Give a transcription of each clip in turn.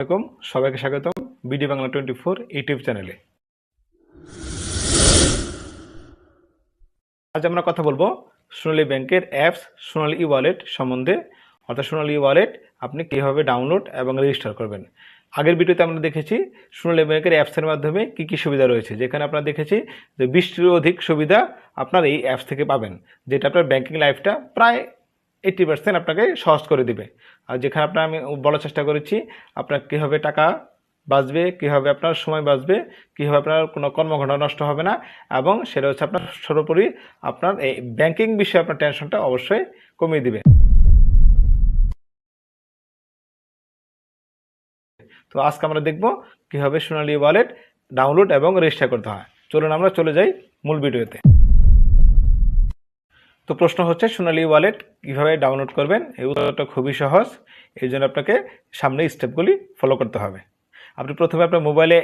আলাইকুম, সবাইকে স্বাগতম BD Bangla twenty four YouTube চ্যানেলে। আজ আমরা কথা বলব সোনালী ব্যাংকের অ্যাপস, সোনালী ই ওয়ালেট সম্বন্ধে। অর্থাৎ সোনালী ই ওয়ালেট আপনি কীভাবে ডাউনলোড এবং রেজিস্টার করবেন। আগের ভিডিওতে আমরা দেখেছি সোনালী ব্যাংকের অ্যাপসের মাধ্যমে কী কী সুবিধা রয়েছে। যেখানে আপনারা দেখেছি যে বিশটিরও অধিক সুবিধা আপনার এই অ্যাপস থেকে পাবেন, যেটা আপনার ব্যাংকিং লাইফটা প্রায় এইট্টি পার্সেন্ট আপনাকে সহজ করে দিবে। আর যেখানে আপনার আমি বলার চেষ্টা করেছি, আপনার কীভাবে টাকা বাঁচবে, কীভাবে আপনার সময় বাঁচবে, কীভাবে আপনার কোনো কর্মঘণ্টা নষ্ট হবে না, এবং সেটা হচ্ছে আপনার সর্বোপরি আপনার এই ব্যাংকিং বিষয়ে আপনার টেনশনটা অবশ্যই কমিয়ে দিবে। তো আজকে আমরা দেখব কীভাবে সোনালি ওয়ালেট ডাউনলোড এবং রেজিস্টার করতে হয়। চলুন আমরা চলে যাই মূল ভিডিওতে তো প্রশ্ন হচ্ছে, সোনালী ওয়ালেট কীভাবে ডাউনলোড করবেন? এই উত্তরটা খুবই সহজ। এই জন্য আপনাকে সামনে স্টেপগুলি ফলো করতে হবে। আপনি প্রথমে আপনার মোবাইলে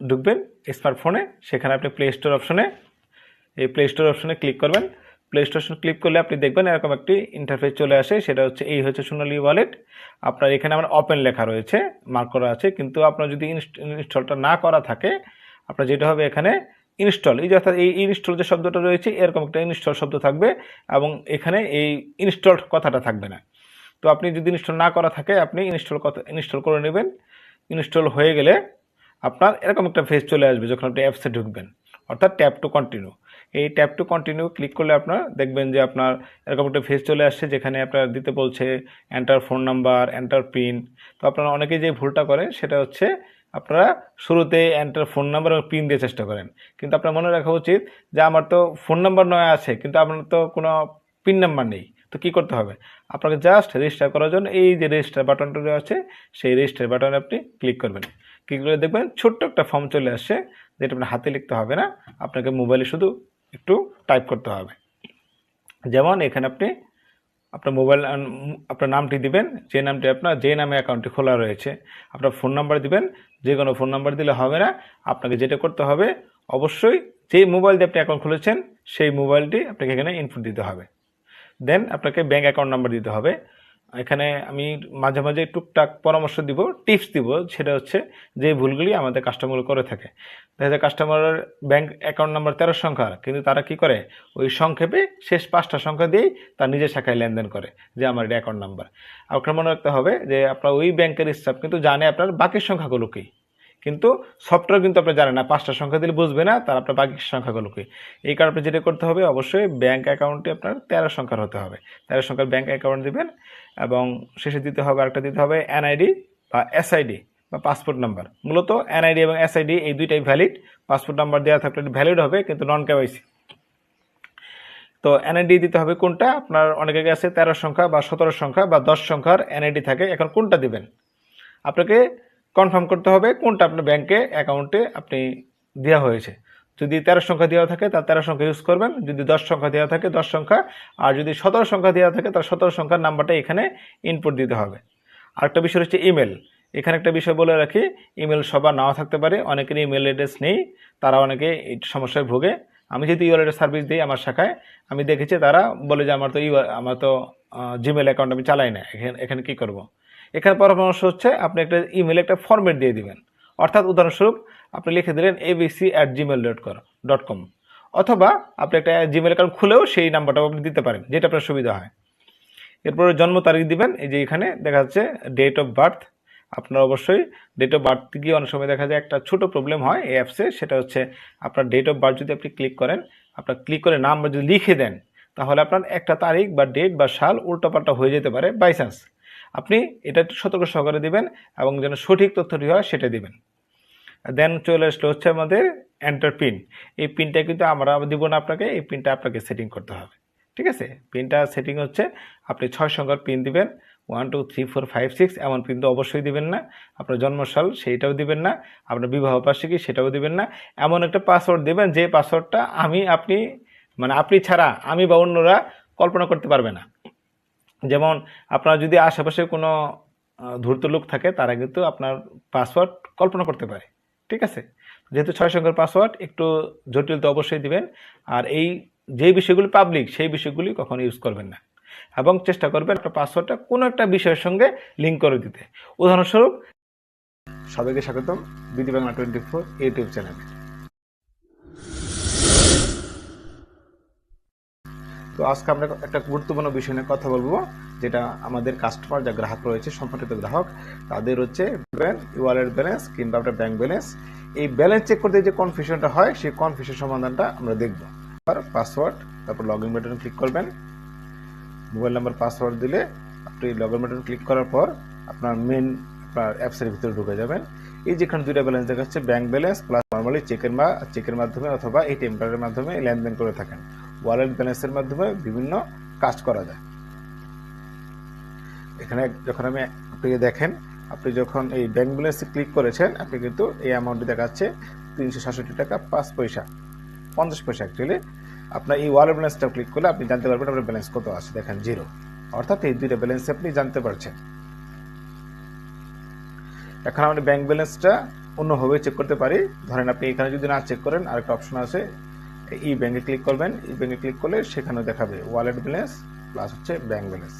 ঢুকবেন স্মার্টফোনে সেখানে আপনি প্লে স্টোর অপশনে এই প্লে স্টোর অপশনে ক্লিক করবেন। প্লে স্টোর ক্লিক করলে আপনি দেখবেন এরকম একটি ইন্টারফেস চলে আসে, সেটা হচ্ছে, এই হচ্ছে সোনালী ওয়ালেট আপনার এখানে আমার ওপেন লেখা রয়েছে মার্ক করা আছে। কিন্তু আপনার যদি ইনস্টলটা না করা থাকে, আপনার যেটা হবে এখানে ইনস্টল এই যে অর্থাৎ এই ইনস্টল যে শব্দটা রয়েছে, এরকম একটা ইনস্টল শব্দ থাকবে এবং এখানে এই ইনস্টল কথাটা থাকবে না। তো আপনি যদি ইনস্টল না করা থাকে, আপনি ইনস্টল কথা ইনস্টল করে নেবেন। ইনস্টল হয়ে গেলে আপনার এরকম একটা ফেজ চলে আসবে যখন আপনি অ্যাপসে ঢুকবেন। অর্থাৎ ট্যাপ টু কন্টিনিউ এই ট্যাপ টু কন্টিনিউ ক্লিক করলে আপনার দেখবেন যে আপনার এরকম একটা ফেজ চলে আসছে যেখানে আপনার দিতে বলছে enter phone number enter pin তো আপনারা অনেকে যে ভুলটা করেন সেটা হচ্ছে আপনারা শুরুতে এন্টার ফোন নাম্বার এবং পিন দিয়ে চেষ্টা করেন। কিন্তু আপনার মনে রাখা উচিত যে আমার তো ফোন নাম্বার নয় আছে, কিন্তু আপনার তো কোনো পিন নাম্বার নেই। তো কি করতে হবে? আপনাকে জাস্ট রেজিস্টার করার জন্য এই যে রেজিস্টার বাটনটা আছে সেই রেজিস্টার বাটনে আপনি ক্লিক করবেন। ক্লিক করে দেখবেন ছোট্ট একটা ফর্ম চলে আসছে, যেটা আপনার হাতে লিখতে হবে না। আপনাকে মোবাইলে শুধু একটু টাইপ করতে হবে। যেমন এখানে আপনি আপনার মোবাইল আপনার নামটি দিবেন, যে নামটি আপনার, যে নামে অ্যাকাউন্টটি খোলা রয়েছে, আপনার ফোন নাম্বার দিবেন, যে কোনো ফোন নাম্বার দিলে হবে না, আপনাকে যেটা করতে হবে, অবশ্যই যে মোবাইল দিয়ে আপনি অ্যাকাউন্ট খুলেছেন, সেই মোবাইলটি আপনাকে এখানে ইনপুট দিতে হবে। দেন আপনাকে ব্যাঙ্ক অ্যাকাউন্ট নাম্বার দিতে হবে। এখানে আমি মাঝে মাঝে টুকটাক পরামর্শ দিব, টিপস দিব, সেটা হচ্ছে যে ভুলগুলি আমাদের কাস্টমার করে থাকে। যায় কাস্টমারের ব্যাংক অ্যাকাউন্ট নাম্বার তেরো সংখ্যা, কিন্তু তারা কি করে? ওই সংক্ষেপে শেষ পাঁচটা সংখ্যা দিয়েই তার নিজের শাখায় লেনদেন করে, যে আমার এটা অ্যাকাউন্ট নাম্বার আপনার মনে রাখতে হবে যে আপনার ওই ব্যাংকের স্টাফ কিন্তু জানে আপনার বাকি সংখ্যাগুলো কী। কিন্তু সফটওয়্যার কিন্তু আপনি জানেন না, পাঁচটা সংখ্যা দিলে বুঝবে না, তার আপনার বাকি সংখ্যাগুলোকে। এই কারণে আপনি যেটা করতে হবে, অবশ্যই ব্যাঙ্ক অ্যাকাউন্টে আপনার তেরো সংখ্যার হতে হবে। তেরো সংখ্যার ব্যাঙ্ক অ্যাকাউন্ট দেবেন এবং শেষে দিতে হবে, আরেকটা দিতে হবে এনআইডি বা এসআইডি বা পাসপোর্ট নাম্বার মূলত এনআইডি এবং এসআইডি এই দুইটাই ভ্যালিড পাসপোর্ট নাম্বার দেওয়া থাকলে ভ্যালিড হবে, কিন্তু নন কেওয়াইসি তো এনআইডি দিতে হবে কোনটা? আপনার অনেকে গেছে তেরো সংখ্যা বা সতেরো সংখ্যা বা দশ সংখ্যার এনআইডি থাকে, এখন কোনটা দিবেন? আপনাকে কনফার্ম করতে হবে কোনটা আপনার ব্যাংকে অ্যাকাউন্টে আপনি দেওয়া হয়েছে। যদি তেরো সংখ্যা দেওয়া থাকে তার তেরো সংখ্যা ইউজ করবেন। যদি দশ সংখ্যা দেওয়া থাকে, দশ সংখ্যা। আর যদি সতেরো সংখ্যা দেওয়া থাকে তার সতেরো সংখ্যার নাম্বারটা এখানে ইনপুট দিতে হবে। আরেকটা বিষয় হচ্ছে ইমেল এখানে একটা বিষয় বলে রাখি ইমেল সবার নাও থাকতে পারে। অনেকের ইমেল অ্যাড্রেস নেই, তারা অনেকে এই সমস্যায় ভোগে। আমি যেহেতু ইওয়ালেটের সার্ভিস দিই আমার শাখায়, আমি দেখেছি তারা বলে যে আমার তো ইউ আমার তো জিমেল অ্যাকাউন্ট আমি চালাই না। এখানে এখানে কী করব? এখানে পরামর্শ হচ্ছে আপনি একটা ইমেলে একটা ফর্মেট দিয়ে দিবেন। অর্থাৎ উদাহরণস্বরূপ, আপনি লিখে দিলেন ABC at Gmail dot com dot com অথবা আপনি একটা জিমেল অ্যাকাউন্ট খুলেও সেই নাম্বারটাও আপনি দিতে পারেন, যেটা আপনার সুবিধা হয়। এরপরে জন্ম তারিখ দিবেন, এই যে এখানে দেখা যাচ্ছে ডেট অফ বার্থ আপনার অবশ্যই ডেট অফ বার্থ গিয়ে অনেক সময় দেখা যায় একটা ছোট প্রবলেম হয় এই অ্যাপসে সেটা হচ্ছে আপনার ডেট অফ বার্থ যদি আপনি ক্লিক করেন, আপনার ক্লিক করে নাম যদি লিখে দেন, তাহলে আপনার একটা তারিখ বা ডেট বা সাল উল্টোপাল্টা হয়ে যেতে পারে বাই চান্স আপনি এটা একটু সতর্ক সহকারে দিবেন এবং যেন সঠিক তথ্যটি হয় সেটা দিবেন। দেন চলে আসলো হচ্ছে আমাদের এন্টার পিন এই পিনটা কিন্তু আমরা দিব না আপনাকে, এই পিনটা আপনাকে সেটিং করতে হবে। ঠিক আছে? পিনটা সেটিং হচ্ছে আপনি ছয় সংখ্যার পিন দিবেন। One two three four five six এমন পিন তো অবশ্যই দিবেন না। আপনার জন্মসাল সেইটাও দিবেন না। আপনার বিবাহ বার্ষিকী সেটাও দিবেন না। এমন একটা পাসওয়ার্ড দেবেন যে পাসওয়ার্ডটা আমি, আপনি মানে আপনি ছাড়া আমি বা অন্যরা কল্পনা করতে পারবে না। যেমন আপনার যদি আশেপাশে কোনো ধূর্ত লোক থাকে, তারা কিন্তু আপনার পাসওয়ার্ড কল্পনা করতে পারে। ঠিক আছে? যেহেতু ছয় সংখ্যার পাসওয়ার্ড একটু জটিল তো অবশ্যই দিবেন। আর এই যে বিষয়গুলি পাবলিক সেই বিষয়গুলি কখনো ইউজ করবেন না। এবং চেষ্টা করবেন আপনার পাসওয়ার্ডটা কোনো একটা বিষয়ের সঙ্গে লিঙ্ক করে দিতে। উদাহরণস্বরূপ, সবাইকে স্বাগতম BD Bangla twenty four YouTube চ্যানেলে তো আজকে আমরা একটা গুরুত্বপূর্ণ বিষয় নিয়ে কথা বলব, যেটা আমাদের কাস্টমার যা গ্রাহক রয়েছে, সম্পর্কিত গ্রাহক, তাদের হচ্ছে ওয়ালেট ব্যালেন্স কিংবা আপনার ব্যাংক ব্যালেন্স এই ব্যালেন্স চেক করতে যে কনফিউশনটা হয়, সেই কনফিউশন সমাধানটা আমরা দেখব। আর পাসওয়ার্ড তারপর লগ ইন বাটন ক্লিক করবেন। মোবাইল নাম্বার পাসওয়ার্ড দিলে আপনি লগ ইন বাটন ক্লিক করার পর আপনার মেন আপনার অ্যাপসের ভিতরে ঢুকে যাবেন। এই যেখানে দুইটা ব্যালেন্স দেখাচ্ছে ব্যাংক ব্যালেন্স প্লাস নর্মালি চেকের বা চেকের মাধ্যমে অথবা এটিএম কার্ডের মাধ্যমে লেনদেন করে থাকেন। ওয়ালেট ব্যালেন্সের মাধ্যমে বিভিন্ন কাজ করা যায়। এখানে যখন আমি আপনি দেখেন, আপনি যখন এই ব্যাংক ব্যালেন্সে ক্লিক করেছেন, আপনি কিন্তু এই অ্যামাউন্টটি দেখাচ্ছে তিনশো সাতষট্টি টাকা পাঁচ পয়সা, পঞ্চাশ পয়সা অ্যাকচুয়ালি আপনার এই ওয়ালেট ব্যালেন্সটা ক্লিক করলে আপনি জানতে পারবেন আপনার ব্যালেন্স কত আছে, দেখেন জিরো অর্থাৎ এই দুইটা ব্যালেন্স আপনি জানতে পারছেন। এখন আমরা ব্যাংক ব্যালেন্সটা অন্যভাবে চেক করতে পারি। ধরেন আপনি এখানে যদি না চেক করেন, আরেকটা অপশন আছে ই ব্যাংকে ক্লিক করবেন। ই ব্যাংকে ক্লিক করলে সেখানেও দেখাবে ওয়ালেট ব্যালেন্স প্লাস হচ্ছে ব্যাংক ব্যালেন্স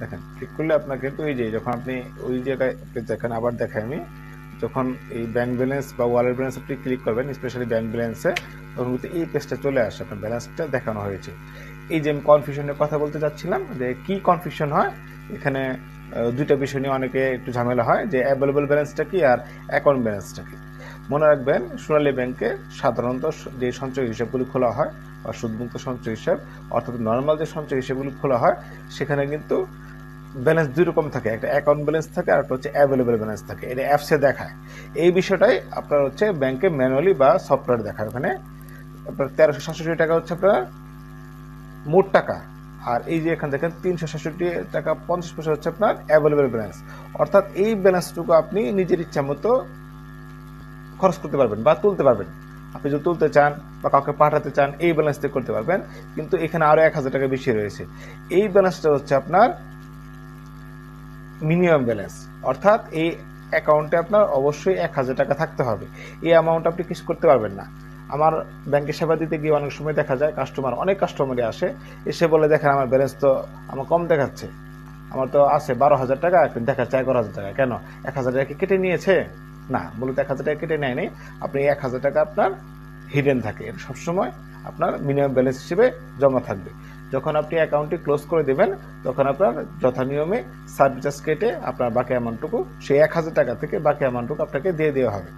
দেখেন ক্লিক করলে আপনার কিন্তু এই যে, যখন আপনি ওই জায়গায় দেখেন আবার দেখাই আমি যখন এই ব্যাংক ব্যালেন্স বা ওয়ালেট ব্যালেন্স আপনি ক্লিক করবেন স্পেশালি ব্যাংক ব্যালেন্সে তখন কিন্তু এই পেজটা চলে আসে, আপনার ব্যালেন্সটা দেখানো হয়েছে। এই যে আমি কনফিউশনের কথা বলতে চাচ্ছিলাম যে কি কনফিউশন হয়? এখানে দুইটা বিষয় নিয়ে অনেকে একটু ঝামেলা হয়, যে অ্যাভেলেবল ব্যালেন্সটা কি আর অ্যাকাউন্ট ব্যালেন্সটা কি। মনে রাখবেন, সোনালী ব্যাংকে সাধারণত যে সঞ্চয় হিসাবগুলি খোলা হয়, বা সুদমুক্ত সঞ্চয় হিসাব, অর্থাৎ নর্মাল যে সঞ্চয় হিসাবগুলি খোলা হয়, সেখানে কিন্তু ব্যালেন্স দুই রকম থাকে। একটা অ্যাকাউন্ট ব্যালেন্স থাকে, আর একটা হচ্ছে অ্যাভেলেবেল ব্যালেন্স থাকে। এটা অ্যাপসে দেখায়। এই বিষয়টাই আপনার হচ্ছে ব্যাংকে ম্যানুয়ালি বা সফটওয়্যার দেখায়। ওখানে আপনার তেরোশো সাতষট্টি টাকা হচ্ছে আপনার মোট টাকা, আর এই যে এখানে দেখেন তিনশো সাতষট্টি টাকা পঞ্চাশ পয়সা হচ্ছে আপনার অ্যাভেলেবেল ব্যালেন্স অর্থাৎ এই ব্যালেন্সটুকু আপনি নিজের ইচ্ছা মতো খরচ করতে পারবেন বা তুলতে পারবেন। আপনি যদি তুলতে চান বা কাউকে পাঠাতে চান, এই ব্যালেন্স দিয়ে করতে পারবেন। কিন্তু এখানে আরও এক হাজার টাকা বেশি রয়েছে। এই ব্যালেন্সটা হচ্ছে আপনার মিনিমাম ব্যালেন্স অর্থাৎ এই অ্যাকাউন্টে আপনার অবশ্যই এক হাজার টাকা থাকতে হবে। এই অ্যামাউন্ট আপনি কিছু করতে পারবেন না। আমার ব্যাংকে সেবা দিতে গিয়ে অনেক সময় দেখা যায় কাস্টমার অনেক কাস্টমারই আসে, এসে বলে, দেখেন, আমার ব্যালেন্স তো আমার কম দেখাচ্ছে। আমার তো আছে বারো হাজার টাকা কিন্তু দেখাচ্ছে এগারো হাজার টাকা। কেন? এক হাজার টাকা কেটে নিয়েছে? না, মূলত এক হাজার টাকা কেটে নেয়নি। আপনি এক হাজার টাকা আপনার হিডেন থাকে। এটা সবসময় আপনার মিনিমাম ব্যালেন্স হিসেবে জমা থাকবে। যখন আপনি অ্যাকাউন্টটি ক্লোজ করে দেবেন, তখন আপনার যথানিয়মে সার্ভিস কেটে আপনার বাকি অ্যামাউন্টটুকু সেই এক হাজার টাকা থেকে বাকি অ্যামাউন্টটুকু আপনাকে দিয়ে দেওয়া হবে।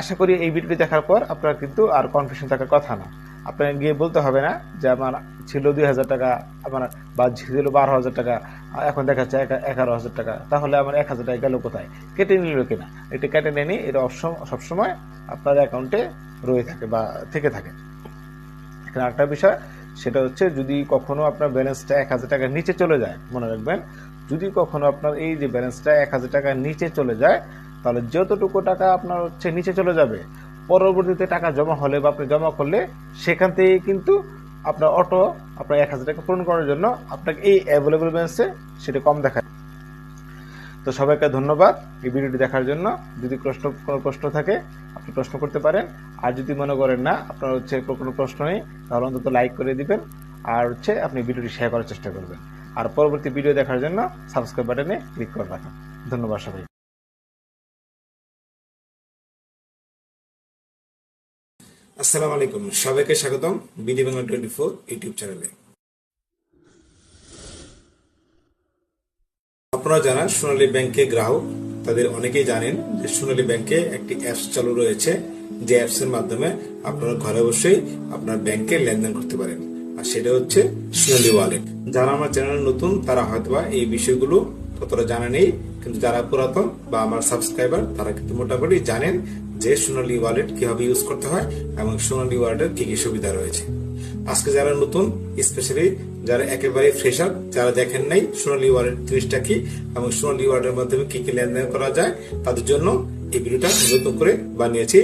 আশা করি এই ভিডিওটি দেখার পর আপনার কিন্তু আর কনফিউশন থাকার কথা না। আপনাকে গিয়ে বলতে হবে না যে আমার ছিল দুই হাজার টাকা, আমার বা ছিল বারো হাজার টাকা, এখন দেখাচ্ছে এক- এগারো হাজার টাকা। তাহলে আমার এক হাজার টাকা গেল কোথায়? কেটে নিল কিনা? এটা কেটে নেয়নি, এটা সবসময় আপনার অ্যাকাউন্টে রয়ে থাকে বা থেকে থাকে। এখানে আরেকটা বিষয়, সেটা হচ্ছে যদি কখনো আপনার ব্যালেন্সটা এক হাজার টাকার নিচে চলে যায়, মনে রাখবেন, যদি কখনো আপনার এই যে ব্যালেন্সটা এক হাজার টাকার নিচে চলে যায়, তাহলে যতটুকু টাকা আপনার হচ্ছে নিচে চলে যাবে পরবর্তীতে টাকা জমা হলে বা আপনি জমা করলে সেখান থেকে কিন্তু আপনার অটো আপনার এক হাজার টাকা পূরণ করার জন্য আপনাকে এই অ্যাভেলেবল ব্যালেন্সে সেটা কম দেখায়। তো সবাইকে ধন্যবাদ এই ভিডিওটি দেখার জন্য। যদি প্রশ্ন, কোনো প্রশ্ন থাকে, আপনি প্রশ্ন করতে পারেন। আর যদি মনে করেন না, আপনার হচ্ছে কোনো প্রশ্ন নেই, তাহলে অন্তত লাইক করে দিবেন। আর হচ্ছে আপনি ভিডিওটি শেয়ার করার চেষ্টা করবেন। আর পরবর্তী ভিডিও দেখার জন্য সাবস্ক্রাইব বাটনে ক্লিক করে রাখুন। ধন্যবাদ সবাই আসসালামু আলাইকুম। সবাইকে স্বাগতম BD Bangla twenty four YouTube চ্যানেলে। আপনারা জানান সোনালী ব্যাংকে গ্রাহক, তাদের অনেকেই জানেন যে সোনালী ব্যাংকে একটি অ্যাপস চালু রয়েছে। যে অ্যাপস এর মাধ্যমে আপনারা ঘরে বসেই আপনার ব্যাংকে লেনদেন করতে পারেন। আর সেটা হচ্ছে সোনালী ওয়ালেট। যারা আমার চ্যানেলে নতুন, তারা হয়তোবা এই বিষয়গুলো ততটা জানা নেই। কিন্তু যারা পুরাতন বা আমার সাবস্ক্রাইবার তারা কিন্তু মোটামুটি জানেন যে সোনালি ওয়ালেট কীভাবে ইউজ করতে হয় এবং সোনালী ওয়ালেটের কি কি সুবিধা রয়েছে। আজকে যারা নতুন স্পেশালি যারা একেবারে ফ্রেশার যারা দেখেন নাই সোনালি ওয়ালেট জিনিসটা কি এবং সোনালী ওয়ালেটের মাধ্যমে কি কি লেনদেন করা যায়, তাদের জন্য এই ভিডিওটা নতুন করে বানিয়েছি।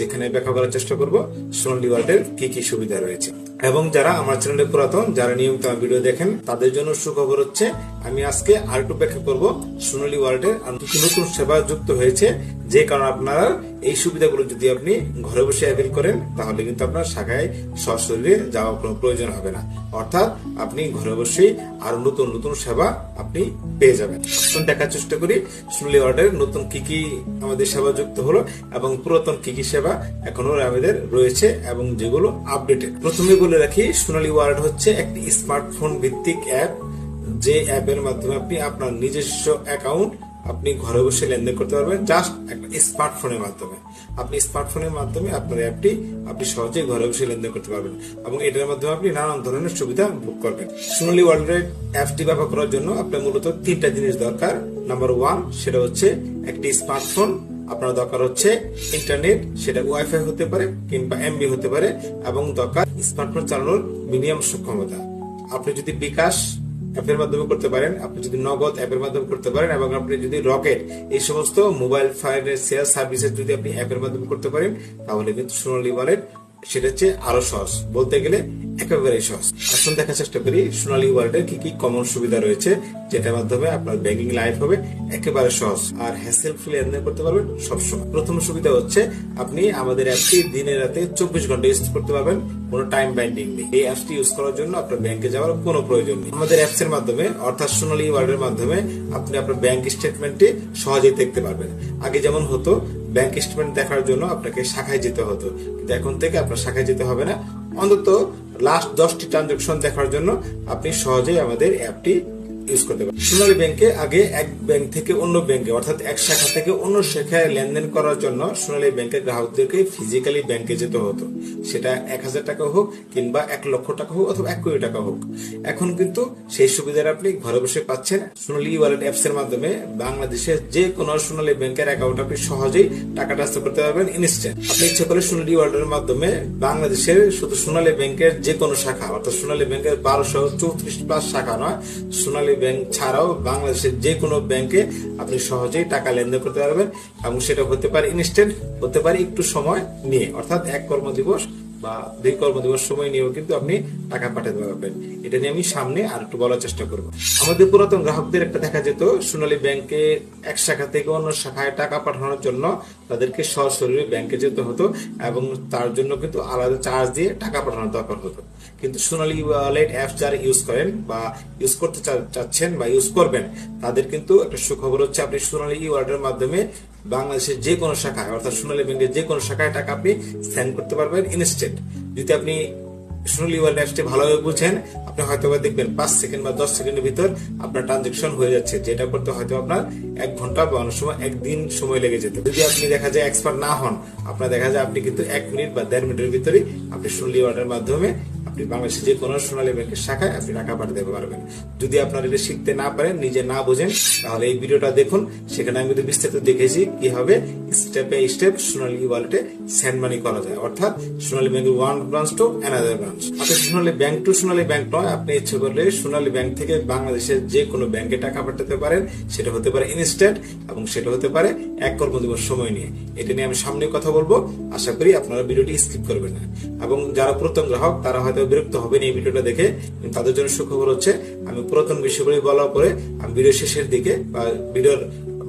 যেখানে ব্যাখ্যা করার চেষ্টা করব সোনালী ওয়ালেটের কি কি সুবিধা রয়েছে। এবং যারা আমার চ্যানেলে পুরাতন, যারা নিয়মিত আমার ভিডিও দেখেন, তাদের জন্য সুখবর হচ্ছে, আমি আজকে আর একটু ব্যাখ্যা করব সোনালী ওয়ার্ল্ডের আর কিছু নতুন সেবা যুক্ত হয়েছে যে কারণে আপনারা এই সুবিধাগুলো যদি আপনি ঘরে বসে অ্যাভেল করেন, তাহলে কিন্তু আপনার শাখায় সশরীরে যাওয়ার কোনো প্রয়োজন হবে না। অর্থাৎ আপনি ঘরে বসেই আরও নতুন নতুন সেবা আপনি পেয়ে যাবেন। এখন দেখার চেষ্টা করি, সোনালী ওয়ার্ল্ডের নতুন কি কি আমাদের সেবা যুক্ত হলো এবং পুরাতন কি কি সেবা এখনও আমাদের রয়েছে এবং যেগুলো আপডেটেড প্রথমে বলে রাখি, সোনালী ওয়ার্ড হচ্ছে একটি স্মার্টফোন ভিত্তিক অ্যাপ যে অ্যাপের মাধ্যমে আপনি আপনার নিজস্ব অ্যাকাউন্ট আপনি ঘরে বসে লেনদেন করতে পারবেন। জাস্ট একটা স্মার্টফোনের মাধ্যমে। আপনি স্মার্টফোনের মাধ্যমে আপনার অ্যাপটি আপনি সহজেই ঘরে বসে লেনদেন করতে পারবেন এবং এটার মাধ্যমে আপনি নানান ধরনের সুবিধা ভোগ করবেন। সোনালী ওয়ার্ল্ডের অ্যাপটি ব্যবহার করার জন্য আপনার মূলত তিনটা জিনিস দরকার। নাম্বার ওয়ান সেটা হচ্ছে একটি স্মার্টফোন আপনার দরকার হচ্ছে ইন্টারনেট সেটা ওয়াইফাই হতে পারে কিংবা এমবি হতে পারে এবং দরকার স্মার্টফোন চালানোর মিনিমাম সক্ষমতা। আপনি যদি বিকাশ অ্যাপের মাধ্যমে করতে পারেন। আপনি যদি নগদ অ্যাপের মাধ্যমে করতে পারেন এবং আপনি যদি রকেট এই সমস্ত মোবাইল ফাইনের শেয়ার সার্ভিসেস যদি আপনি অ্যাপের মাধ্যমে করতে পারেন, তাহলে কিন্তু সোনালি ওয়ালেট সেটা হচ্ছে আরও সহজ। বলতে গেলে একেবারেই সহজ। এখন দেখার চেষ্টা করি সোনালী ওয়ার্ল্ডের কি কি কমন সুবিধা রয়েছে, যেটার মাধ্যমে আপনার ব্যাংকিং লাইফ হবে একেবারে সহজ। আর হ্যাসেল ফ্রি লেনদেন করতে পারবেন সবসময়। প্রথম সুবিধা হচ্ছে, আপনি আমাদের অ্যাপটি দিনে রাতে চব্বিশ ঘণ্টা ইউজ করতে পারবেন। কোনো টাইম বাইন্ডিং নেই। এই অ্যাপটি ইউজ করার জন্য আপনার ব্যাংকে যাওয়ার কোনো প্রয়োজন নেই। আমাদের অ্যাপস এর মাধ্যমে, অর্থাৎ সোনালী ওয়ার্ল্ডের মাধ্যমে, আপনি আপনার ব্যাংক স্টেটমেন্টটি সহজেই দেখতে পারবেন। আগে যেমন হতো ব্যাংক স্টেটমেন্ট দেখার জন্য আপনাকে শাখায় যেতে হতো। কিন্তু এখন থেকে আপনার শাখায় যেতে হবে না। অন্তত লাস্ট দশটি ট্রানজেকশন দেখার জন্য আপনি সহজেই আমাদের অ্যাপটি ইউজ করতে পারেন সোনালী ব্যাংকে আগে এক ব্যাংক থেকে অন্য ব্যাংকে অর্থাৎ এক শাখা থেকে অন্য শাখায় লেনদেন করার জন্য সোনালী ব্যাংকের গ্রাহকদেরকে ফিজিক্যালি ব্যাংকে যেতে হতো। সেটা এক হাজার টাকা হোক কিংবা এক লক্ষ টাকা হোক অথবা এক কোটি টাকা হোক। এখন কিন্তু সেই সুবিধাটা আপনি ঘরে বসে পাচ্ছেন। সোনালী ওয়ালেট অ্যাপস এর মাধ্যমে বাংলাদেশের যে কোনো সোনালী ব্যাংকের অ্যাকাউন্ট আপনি সহজেই টাকা ট্রান্সফার করতে পারবেন ইনস্ট্যান্ট আপনি ইচ্ছে করে সোনালী ওয়ালেটের মাধ্যমে বাংলাদেশের শুধু সোনালী ব্যাংকের যে কোনো শাখা, অর্থাৎ সোনালী ব্যাংকের বারোশো চৌত্রিশ প্লাস শাখা নয়, সোনালী ব্যাংক ছাড়াও বাংলাদেশের যে কোনো ব্যাংকে আপনি সহজেই টাকা লেনদেন করতে পারবেন এবং সেটা হতে পারে ইনস্ট্যান্ট হতে পারে একটু সময় নিয়ে। অর্থাৎ এক কর্মদিবস বা দুই কর্মদিবস সময় নিয়েও কিন্তু আপনি টাকা পাঠাতে পারবেন। এটা নিয়ে আমি সামনে আর একটু বলার চেষ্টা করব। আমাদের পুরাতন গ্রাহকদের একটা দেখা যেত, সোনালী ব্যাংকে এক শাখা থেকে অন্য শাখায় টাকা পাঠানোর জন্য তাদেরকে সরাসরি ব্যাংকে যেতে হতো এবং তার জন্য কিন্তু আলাদা চার্জ দিয়ে টাকা পাঠানোর দরকার হতো। কিন্তু সোনালী ওয়ালেট অ্যাপস যারা ইউজ করেন বা ইউজ করতে চাচ্ছেন বা ইউজ করবেন, তাদের কিন্তু একটা সুখবর হচ্ছে আপনি সোনালী ওয়ালেটের মাধ্যমে বাংলাদেশের যে কোনো শাখায়, অর্থাৎ সোনালী ব্যাংকের যে কোনো শাখায় টাকা আপনি সেন্ড করতে পারবেন ইনস্ট্যান্ট যদি আপনি সোনালী ওয়ার্ল্ড অ্যাপসটি ভালোভাবে বুঝেন, আপনি হয়তো দেখবেন পাঁচ সেকেন্ড বা দশ সেকেন্ডের ভিতর আপনার ট্রানজেকশন হয়ে যাচ্ছে, যেটা করতে হয়তো আপনার এক ঘণ্টা বা অনেক সময় একদিন সময় লেগে যেত। যদি আপনি দেখা যায় এক্সপার্ট না হন, আপনার দেখা যায় আপনি কিন্তু এক মিনিট বা দেড় মিনিটের ভিতরে আপনি সোনালী ওয়ার্ল্ডের মাধ্যমে আপনি বাংলাদেশের যে কোনো সোনালী ব্যাংকের শাখায় আপনি টাকা পাঠাতে পারবেন। যদি আপনার এটা শিখতে না পারেন, নিজে না বোঝেন, তাহলে এই ভিডিওটা দেখুন। সেখানে আমি কিন্তু বিস্তারিত দেখেছি কীভাবে স্টেপ বাই স্টেপ সোনালী ওয়ালেটে সেন্ড মানি করা যায়। অর্থাৎ সোনালী ব্যাংকের one branch to another branch আপনি Sonali bank to Sonali bank নয়, আপনি ইচ্ছে করলে সোনালী ব্যাংক থেকে বাংলাদেশের যে কোনো ব্যাংকে টাকা পাঠাতে পারেন। সেটা হতে পারে ইনস্ট্যান্ট এবং সেটা হতে পারে এক কর্মদিবস সময় নিয়ে। এটা নিয়ে আমি সামনে কথা বলব। আশা করি আপনারা ভিডিওটি স্কিপ করবেন না। এবং যারা প্রথম গ্রাহক, তারা হয়তো বিরক্ত হবেন এই ভিডিওটা দেখে। তাদের জন্য সুখবর হচ্ছে, আমি পুরাতন বিষয়গুলি বলার পরে, আমি ভিডিও শেষের দিকে বা ভিডিওর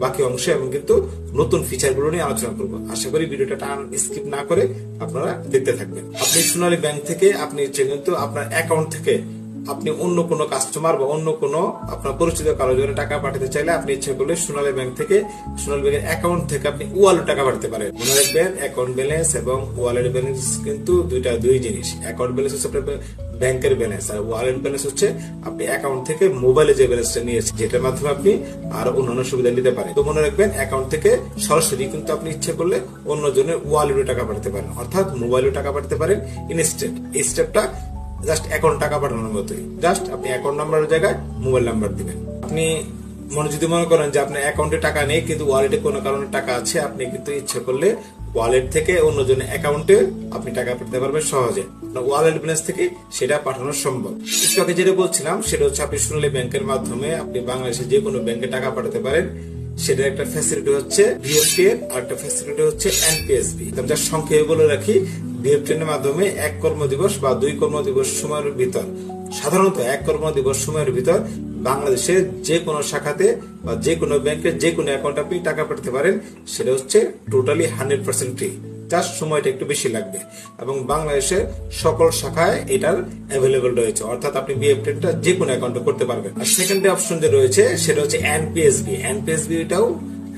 বাকি অংশে এবং কিন্তু নতুন ফিচারগুলো নিয়ে আলোচনা করব। আশা করি ভিডিওটা টান স্কিপ না করে আপনারা দেখতে থাকবেন। আপনি সোনালী ব্যাংক থেকে আপনি কিন্তু আপনার অ্যাকাউন্ট থেকে আপনি অন্য কোনো কাস্টমার বা অন্য কোনো আপনার পরিচিত কারও জন্য টাকা পাঠাতে চাইলে আপনি ইচ্ছে করলে সোনালী ব্যাংক থেকে, সোনালী ব্যাংকের অ্যাকাউন্ট থেকে আপনি ওয়ালেট টাকা পাঠাতে পারেন। মনে রাখবেন অ্যাকাউন্ট ব্যালেন্স এবং ওয়ালেট ব্যালেন্স কিন্তু দুইটা দুই জিনিস। অ্যাকাউন্ট ব্যালেন্স হচ্ছে আপনার ব্যাংকের ব্যালেন্স আর ওয়ালেট ব্যালেন্স হচ্ছে আপনি অ্যাকাউন্ট থেকে মোবাইলে যে ব্যালেন্সটা নিয়েছেন, যেটার মাধ্যমে আপনি আর অন্যান্য সুবিধা নিতে পারেন। তো মনে রাখবেন অ্যাকাউন্ট থেকে সরাসরি কিন্তু আপনি ইচ্ছে করলে অন্য জনের ওয়ালেটে টাকা পাঠাতে পারেন। অর্থাৎ মোবাইলে টাকা পাঠাতে পারেন ইনস্ট্যান্ট এই স্টেপটা জাস্ট অ্যাকাউন্ট টাকা পাঠানোর মতোই। জাস্ট আপনি অ্যাকাউন্ট নাম্বারের জায়গায় মোবাইল নাম্বার দিবেন। আপনি মনে যদি মনে করেন যে আপনার অ্যাকাউন্টে টাকা নেই, কিন্তু ওয়ালেটে কোনো কারণে টাকা আছে, আপনি কিন্তু ইচ্ছে করলে ওয়ালেট থেকে অন্যজনের অ্যাকাউন্টে আপনি টাকা পাঠাতে পারবেন সহজে। ওয়ালেট ব্যালেন্স থেকে সেটা পাঠানো সম্ভব। আগে যেটা বলছিলাম, সেটা হচ্ছে আপনি শুনলে ব্যাংকের মাধ্যমে আপনি বাংলাদেশে যে কোনো ব্যাংকে টাকা পাঠাতে পারেন। সেটার একটা ফ্যাসিলিটি হচ্ছে বিএসপি আর একটা ফ্যাসিলিটি হচ্ছে এনপিএসবি আমি যার সংক্ষেপে বলে রাখি বিএফটিএন এর মাধ্যমে এক কর্মদিবস বা দুই কর্মদিবস সময়ের ভিতর, সাধারণত এক কর্মদিবস সময়ের ভিতর বাংলাদেশের যে কোনো শাখাতে বা যে কোনো ব্যাংকের যে কোনো অ্যাকাউন্ট আপনি টাকা পাঠাতে পারেন, সেটা হচ্ছে টোটালি হান্ড্রেড পার্সেন্ট ফ্রি তার সময়টা একটু বেশি লাগবে। এবং বাংলাদেশের সকল শাখায় এটার অ্যাভেলেবল রয়েছে। অর্থাৎ আপনি বিএফটিএনটা যে কোনো অ্যাকাউন্টে করতে পারবেন। আর সেকেন্ড অপশন যে রয়েছে, সেটা হচ্ছে এনপিএসবি এনপিএসবি এটাও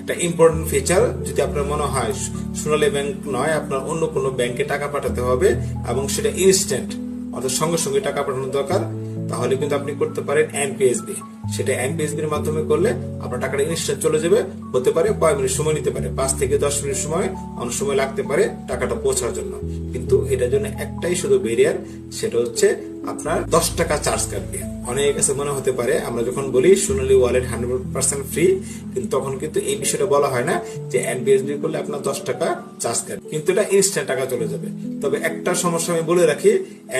একটা ইম্পর্টেন্ট ফিচার যদি আপনার মনে হয়, সোনালী ব্যাংক নয়, আপনার অন্য কোনো ব্যাংকে টাকা পাঠাতে হবে এবং সেটা ইনস্ট্যান্ট অর্থাৎ সঙ্গে সঙ্গে টাকা পাঠানোর দরকার, তাহলে কিন্তু আপনি করতে পারেন এনপিএসবি সেটা এনপিএসবির মাধ্যমে করলে আপনার টাকাটা ইনস্ট্যান্ট চলে যাবে। হতে পারে কয়েক মিনিট সময় নিতে পারে, পাঁচ থেকে দশ মিনিট সময়, অনেক সময় লাগতে পারে টাকাটা পৌঁছার জন্য। কিন্তু এটার জন্য একটাই শুধু বেরিয়ার সেটা হচ্ছে আপনার দশ টাকা চার্জ কাটবে। অনেকের কাছে মনে হতে পারে, আমরা যখন বলি Sonali wallet hundred percent free কিন্তু তখন কিন্তু এই বিষয়টা বলা হয় না যে এনপিএসবি করলে আপনার দশ টাকা চার্জ কাটবে। কিন্তু এটা ইনস্ট্যান্ট টাকা চলে যাবে। তবে একটা সমস্যা আমি বলে রাখি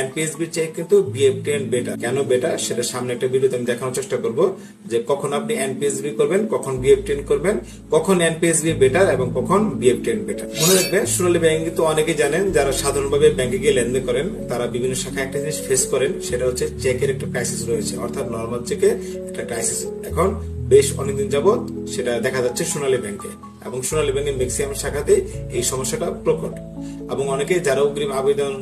এনপিএসবি চেয়ে কিন্তু বিএফটিএন বেটার কেন বেটার সেটা সামনে একটা ভিডিওতে আমি দেখানোর চেষ্টা করব। যে কখন আপনি এনপিএসবি করবেন, কখন বিএফটিএন করবেন, কখন এনপিএসবি বেটার এবং কখন বিএফটিএন বেটার মনে রাখবেন ব্যাংক কিন্তু অনেকেই জানেন, যারা সাধারণভাবে ব্যাংকে গিয়ে লেনদেন করেন, তারা বিভিন্ন শাখায় একটা জিনিস ফেস করেন, সেটা হচ্ছে চেকের একটা ক্রাইসিস রয়েছে, অর্থাৎ নর্মাল চেকে একটা ক্রাইসিস এখন বেশ অনেকদিন যাবত সেটা দেখা যাচ্ছে সোনালী ব্যাংকে, এবং সোনালী ব্যাংকের ম্যাক্সিমাম শাখাতে এই সমস্যাটা প্রকট। এবং অনেকে যারা অগ্রিম আবেদন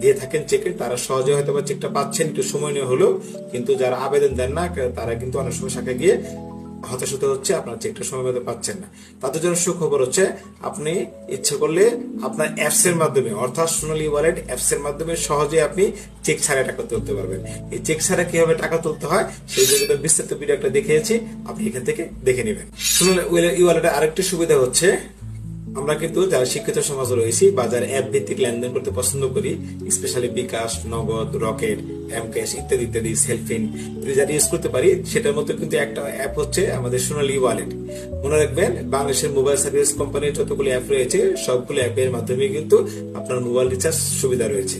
দিয়ে থাকেন চেকে তারা সহজে হয়তো বা চেকটা পাচ্ছেন, একটু সময় নিয়ে হলেও কিন্তু যারা আবেদন দেন না তারা কিন্তু অনেক সময় শাখায় গিয়ে হতাশ হতে হচ্ছে, আপনার চেকটা সময় মতো পাচ্ছেন না। তাদের জন্য সুখবর হচ্ছে, আপনি ইচ্ছে করলে আপনার অ্যাপস এর মাধ্যমে, অর্থাৎ সোনালী ওয়ালেট অ্যাপস এর মাধ্যমে সহজে আপনি চেক ছাড়া টাকা তুলতে পারবেন। এই চেক ছাড়া কীভাবে টাকা তুলতে হয়, সেই জন্য বিস্তারিত ভিডিও একটা দেখিয়েছি, আপনি এখান থেকে দেখে নেবেন। সোনালী ওয়ালেটের আরেকটি সুবিধা হচ্ছে আমরা কিন্তু যারা শিক্ষিত সমাজ রয়েছি বা যারা অ্যাপ ভিত্তিক লেনদেন করতে পছন্দ করি স্পেশালি বিকাশ, নগদ, রকেট এম ক্যাশ ইত্যাদি ইত্যাদি, সেলফিন যারা ইউজ করতে পারি, সেটার মধ্যে কিন্তু একটা অ্যাপ হচ্ছে আমাদের সোনালী ওয়ালেট মনে রাখবেন, বাংলাদেশের মোবাইল সার্ভিস কোম্পানির যতগুলো অ্যাপ রয়েছে, সবগুলো অ্যাপের মাধ্যমে কিন্তু আপনার মোবাইল রিচার্জ সুবিধা রয়েছে।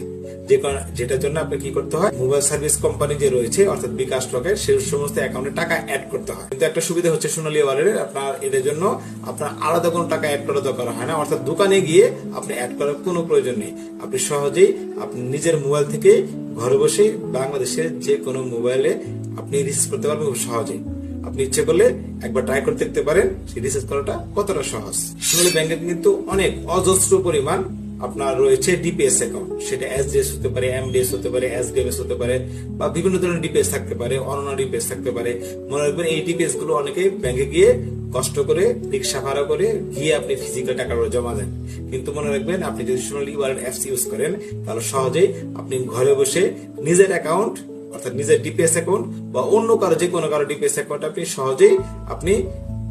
যে যেটার জন্য আপনি কি করতে হয়? মোবাইল সার্ভিস কোম্পানি যে রয়েছে, অর্থাৎ বিকাশ রকেট সেই সমস্ত অ্যাকাউন্টে টাকা অ্যাড করতে হয়। কিন্তু একটা সুবিধা হচ্ছে সোনালী ওয়ালেটের আপনার এদের জন্য আপনার আলাদা কোনো টাকা অ্যাড করার দরকার হয় না। অর্থাৎ দোকানে গিয়ে আপনি অ্যাড করার কোনো প্রয়োজন নেই। আপনি সহজেই আপনি নিজের মোবাইল থেকে ঘরে বসে বাংলাদেশের যে কোনো মোবাইলে আপনি রিচার্জ করতে পারবেন খুব সহজেই। আপনি ইচ্ছে করলে একবার ট্রাই করে দেখতে পারেন, সেই রিচার্জ করাটা কতটা সহজ। সোনালী ব্যাংকের কিন্তু অনেক অজস্র পরিমাণ আপনার রয়েছে ডিপিএস অ্যাকাউন্ট সেটা এস এসডিএস হতে পারে এম এমডিএস হতে পারে এস এসডিএমএস হতে পারে, বা বিভিন্ন ধরনের ডিপিএস থাকতে পারে, অনন্য ডিপিএস থাকতে পারে। মনে রাখবেন এই ডিপিএসগুলো অনেকে ব্যাংকে গিয়ে কষ্ট করে, রিক্সা ভাড়া করে গিয়ে আপনি ফিজিক্যাল টাকা জমা দেন। কিন্তু মনে রাখবেন আপনি যদি সোনালী ওয়ালেট অ্যাপস ইউজ করেন, তাহলে সহজেই আপনি ঘরে বসে নিজের অ্যাকাউন্ট অর্থাৎ নিজের ডিপিএস অ্যাকাউন্ট বা অন্য কারও, যে কোনো কারও ডিপিএস অ্যাকাউন্ট আপনি সহজেই আপনি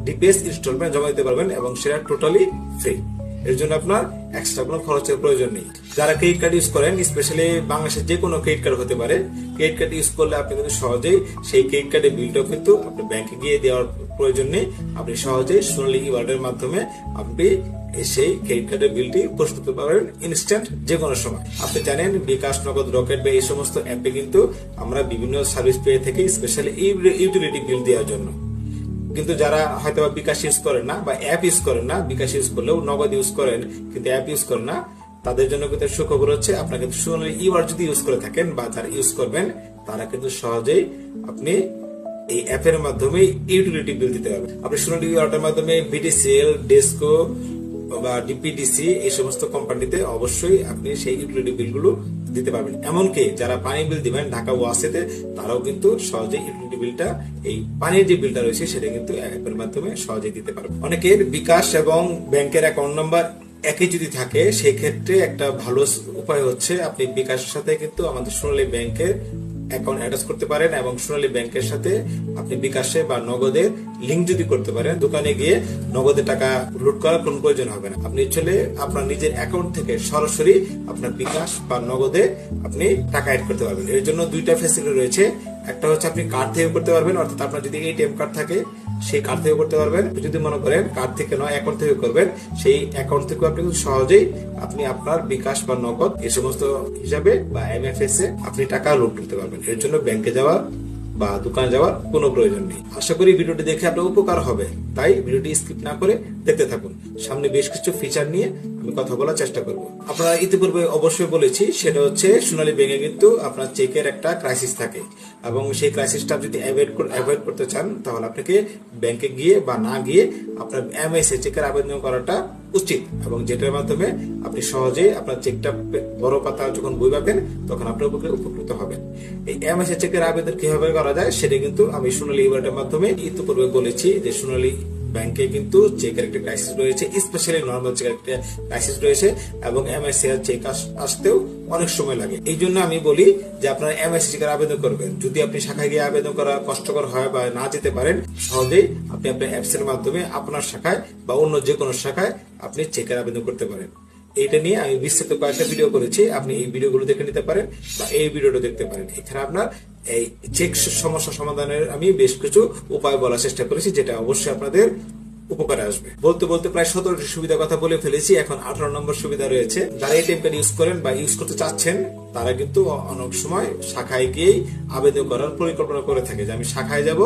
ডিপিএস ইনস্টলমেন্ট জমা দিতে পারবেন এবং সেটা টোটালি ফ্রি এর জন্য আপনার এক্সট্রা কোনো খরচের প্রয়োজন নেই। যারা ক্রেডিট কার্ড ইউজ করেন স্পেশালি বাংলাদেশের যে কোনো ক্রেডিট কার্ড হতে পারে ক্রেডিট কার্ড ইউজ করলে আপনি কিন্তু সহজেই সেই ক্রেডিট কার্ডের বিলটাও কিন্তু আপনি ব্যাংকে গিয়ে দেওয়ার প্রয়োজন নেই। আপনি সহজেই সোনালী ওয়ার্ডের মাধ্যমে আপনি সেই ক্রেডিট কার্ডের বিলটি প্রস্তুত করতে পারবেন ইনস্ট্যান্ট যে কোনো সময়। আপনি জানেন, বিকাশ, নগদ, রকেট বা এই সমস্ত অ্যাপে কিন্তু আমরা বিভিন্ন সার্ভিস পেয়ে থাকি স্পেশালি ইউটিলিটি বিল দেওয়ার জন্য। কিন্তু যারা হয়তো বিকাশ ইউজ করেন না বা অ্যাপ ইউজ করেন না, বিকাশ ইউজ করলেও নগদ ইউজ করেন, কিন্তু অ্যাপ ইউজ করেন না, তাদের জন্য কিন্তু সুখবর হচ্ছে আপনার কিন্তু সোনালী ইউআর যদি ইউজ করে থাকেন বা যারা ইউজ করবেন, তারা কিন্তু সহজেই আপনি এই অ্যাপের মাধ্যমে ইউটিলিটি বিল দিতে পারবেন। আপনি সোনালি ইউআরটার মাধ্যমে বিটিসিএল ডেস্কো বা ডিপিডিসি এই সমস্ত কোম্পানিতে অবশ্যই আপনি সেই ইউটিলিটি বিলগুলো দিতে পারবেন। এমনকি যারা পানি বিল দিবেন ঢাকা ওয়াসেতে, তারাও কিন্তু সহজে ইউটিলিটি বিলটা এই পানির যে বিলটা রয়েছে, সেটা কিন্তু অ্যাপের মাধ্যমে সহজে দিতে পারবেন। অনেকের বিকাশ এবং ব্যাংকের অ্যাকাউন্ট নাম্বার একই যদি থাকে সেই ক্ষেত্রে একটা ভালো উপায় হচ্ছে আপনি বিকাশের সাথে কিন্তু আমাদের সোনালী ব্যাংকের অ্যাকাউন্ট অ্যাটাচ করতে পারেন এবং সোনালী ব্যাংকের সাথে আপনি বিকাশে বা নগদের লিঙ্ক যদি করতে পারেন, দোকানে গিয়ে নগদে টাকা লুট করার কোনো প্রয়োজন হবে না। আপনি চলে আপনার নিজের অ্যাকাউন্ট থেকে সরাসরি আপনার বিকাশ বা নগদে আপনি টাকা অ্যাড করতে পারবেন। এর জন্য দুইটা ফেসিলিটি রয়েছে। একটা হচ্ছে আপনি কার্ড থেকে করতে পারবেন, অর্থাৎ আপনার যদি এটিএম কার্ড থাকে সেই কার্ড থেকে করতে পারবেন। যদি মনে করেন কার্ড থেকে নয় অ্যাকাউন্ট থেকে করবেন, সেই অ্যাকাউন্ট থেকে আপনি সহজেই আপনি আপনার বিকাশ বা নগদ এই সমস্ত হিসাবে বা এমএফএস এ আপনি টাকা লোড করতে পারবেন। এর জন্য ব্যাংকে যাওয়া বা দোকানে যাওয়ার কোনো প্রয়োজন নেই। আশা করি ভিডিওটি দেখে আপনার উপকার হবে। তাই ভিডিওটি স্কিপ না করে দেখতে থাকুন। সামনে বেশ কিছু ফিচার নিয়ে আমি কথা বলার চেষ্টা করব। আপনারা ইতিপূর্বে অবশ্যই বলেছি, সেটা হচ্ছে সোনালী ব্যাংকে কিন্তু আপনার চেকের একটা ক্রাইসিস থাকে। এবং সেই ক্রাইসিসটা যদি অ্যাভয়েড অ্যাভয়েড করতে চান, তাহলে আপনাকে ব্যাংকে গিয়ে বা না গিয়ে আপনার এমএসএ চেকের আবেদন করাটা উচিত। এবং যেটার মাধ্যমে আপনি সহজেই আপনার চেকটা বড় পাতা যখন বই পাবেন, তখন আপনার উপকৃত উপকৃত হবেন। এই এম এমএসএ চেকের আবেদন কীভাবে করা যায়, সেটা কিন্তু আমি সোনালী ইউবারের মাধ্যমে ইতিপূর্বে বলেছি যে সোনালী ব্যাংকে কিন্তু চেকের একটা ক্রাইসিস রয়েছে স্পেশালি নর্মাল চেকের একটা ক্রাইসিস রয়েছে এবং এমআইসি এর চেক আসতেও অনেক সময় লাগে। এই জন্য আমি বলি যে আপনারা এমআইসি চেকের আবেদন করবেন। যদি আপনি শাখায় গিয়ে আবেদন করা কষ্টকর হয় বা না যেতে পারেন, সহজেই আপনি আপনার অ্যাপস এর মাধ্যমে আপনার শাখায় বা অন্য যে কোনো শাখায় আপনি চেকের আবেদন করতে পারেন। এটা নিয়ে আমি বিস্তারিত কয়েকটা ভিডিও করেছি। আপনি এই ভিডিওগুলো দেখে নিতে পারেন বা এই ভিডিওটা দেখতে পারেন। এখানে আপনার এই চেক সমস্যা সমাধানের আমি বেশ কিছু উপায় বলার চেষ্টা করেছি, যেটা অবশ্যই আপনাদের উপকারে আসবে। বলতে বলতে প্রায় সতেরোটি সুবিধার কথা বলে ফেলেছি, এখন আঠারো নম্বর সুবিধা রয়েছে। যারা এটিএম কার্ড ইউজ করেন বা ইউজ করতে চাচ্ছেন, তারা কিন্তু অনেক সময় শাখায় গিয়েই আবেদন করার পরিকল্পনা করে থাকে যে আমি শাখায় যাব,